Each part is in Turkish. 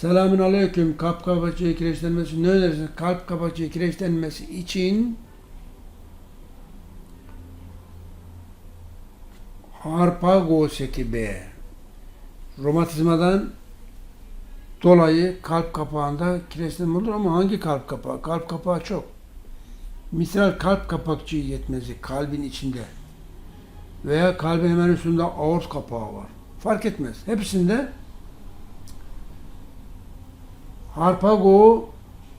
Selamün aleyküm. Kalp kapakçığı kireçlenmesi ne önerirsiniz? Kalp kapakçığı kireçlenmesi için Harpago seti B. Romatizmadan dolayı kalp kapağında kireçlenme olur ama hangi kalp kapağı? Kalp kapağı çok. Misal kalp kapakçığı yetmezi kalbin içinde veya kalbin hemen üstünde aort kapağı var. Fark etmez. Hepsinde Harpago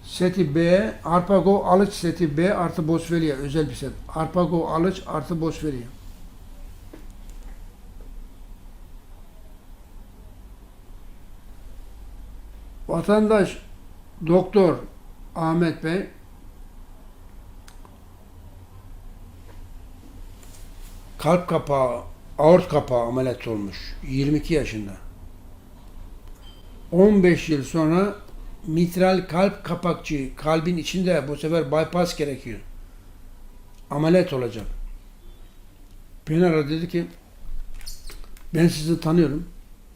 seti B, Harpago alıç seti B artı Boswellia özel bir set. Harpago alıç artı Boswellia. Vatandaş Doktor Ahmet Bey kalp kapağı, aort kapağı ameliyat olmuş. 22 yaşında. 15 yıl sonra mitral kalp kapakçığı kalbin içinde bu sefer bypass gerekiyor. Ameliyat olacak. Beni dedi ki ben sizi tanıyorum.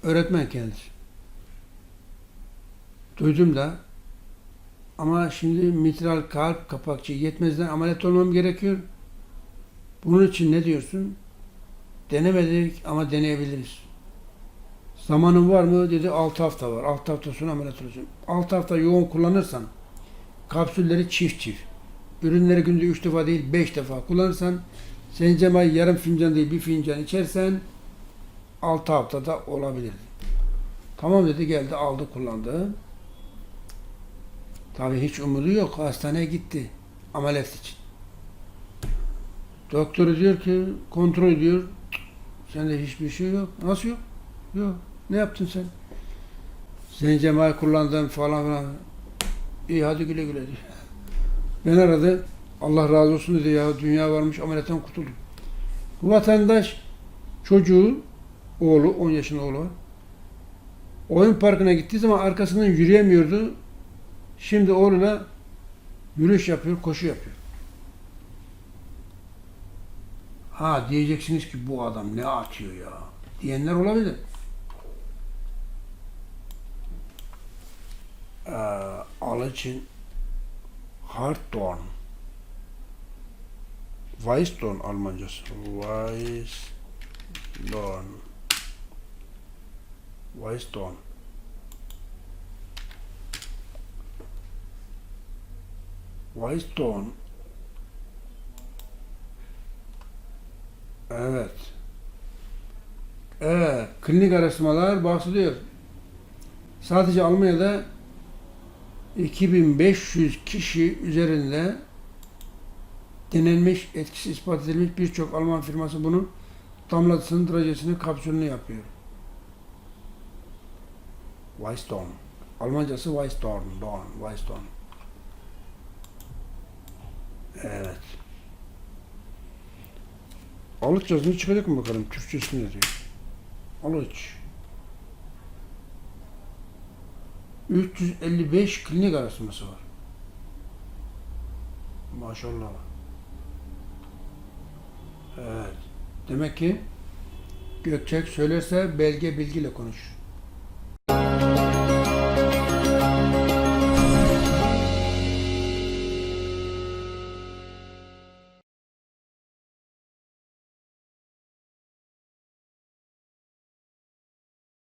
Öğretmen kendisi. Duydum da ama şimdi mitral kalp kapakçığı yetmezden ameliyat olmam gerekiyor. Bunun için ne diyorsun? Denemedik ama deneyebiliriz. Zamanın var mı? Dedi 6 hafta var. 6 hafta sonra ameliyat olacağım. 6 hafta yoğun kullanırsan kapsülleri çift çift. Ürünleri günde 3 defa değil 5 defa kullanırsan zencefil yarım fincan değil bir fincan içersen 6 haftada olabilir. Tamam dedi geldi aldı kullandı. Tabii hiç umudu yok. Hastaneye gitti. Ameliyat için. Doktor diyor ki kontrol ediyor. Sende hiçbir şey yok. Nasıl yok? Yok. Ne yaptın sen? Zencefil kullandın falan filan. İyi hadi güle güle. Beni aradı. Allah razı olsun dedi ya dünya varmış ameliyattan kurtuldum. Bu vatandaş çocuğu oğlu 10 yaşında oğlu var. Oyun parkına gittiği zaman arkasından yürüyemiyordu. Şimdi oğluna yürüyüş yapıyor, koşu yapıyor. Ha diyeceksiniz ki bu adam ne atıyor ya diyenler olabilir. Alıcın Hartdorn Weissdorn Almancası. Weissdorn Weissdorn Weissdorn Evet. Evet. Klinik araştırmalar bahsediyor. Sadece Almanya'da 2500 kişi üzerinde denenmiş, etkisi ispat edilmiş birçok Alman firması bunun damlatısını, drajesini, kapsülünü yapıyor. Weissdorn. Almancası Weissdorn. Dorn. Weissdorn. Evet. Alıç yazını çıkacak mı bakalım? Türkçesi ne diyor? Alıç. 355 klinik araştırması var. Maşallah. Evet. Demek ki Gökçek söylerse belge bilgiyle konuş.